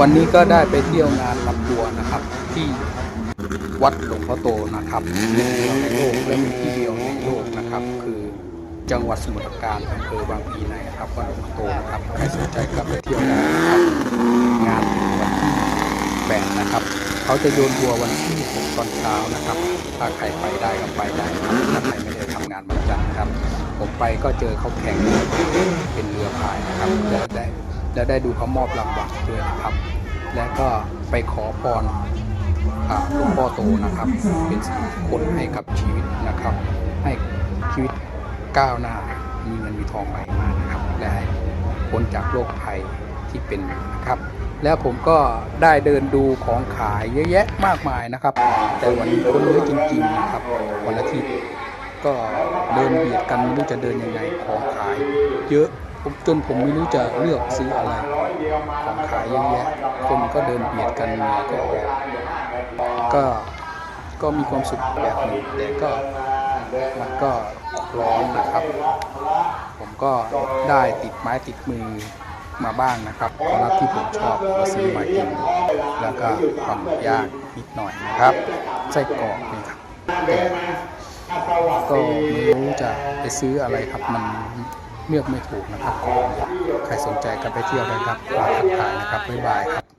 วันนี้ก็ได้ไปเที่ยวงานลำบัวนะครับ ที่วัดหลวงพ่อโตนะครับในโลกและมีที่เดียวในโลกนะครับ คือจังหวัดสมุทรปราการอำเภอบางพีในครับวัดหลวงพ่อโตนะครับใครสนใจก็ไปเที่ยวได้นะครับงานถึงวันที่แปดนะครับ เขาจะโยนบัววันที่หกตอนเช้านะครับ ถ้าใครไปได้ก็ไปได้นะครับถ้าใครไม่ ไปก็เจอเขาแข่งเป็นเรือพายนะครับแล้วได้แล้วได้ดูเขามอบรางวัลด้วยนะครับ และก็ไปขอพรหลวงพ่อโตนะครับ เป็นสิริมงคลให้กับชีวิตนะครับ ให้ชีวิตก้าวหน้ามีเงินมีทองไหลมานะครับและให้พ้นจากโรคภัยที่เป็นนะครับ แล้วผมก็ได้เดินดูของขายเยอะแยะมากมายนะครับ แต่วันนี้คนเยอะจริงๆนะครับวันอาทิตย์ ก็เดินเบียดกันไม่รู้จะเดินยังไงของขาย เยอะจนผมไม่รู้จะเลือกซื้ออะไรของขายเยอะแยะคนก็เดินเบียดกันมือก็ก็ก็มีความสุขแบบหนึงแต่ก็มันก็ร้อนนะครับ ผมก็ได้ติดไม้ติดมือมาบ้างนะครับสำหรับที่ผมชอบก็ซื้อมากินแล้วก็ความยากนิดหน่อยนะครับไส้กรอกนี่ครับแต่ ก็ไม่รู้จะไปซื้ออะไรครับมันเลือกไม่ถูกนะครับ ใครสนใจก็ไปเที่ยวได้ครับมาทักทายนะครับบ๊ายบายครับ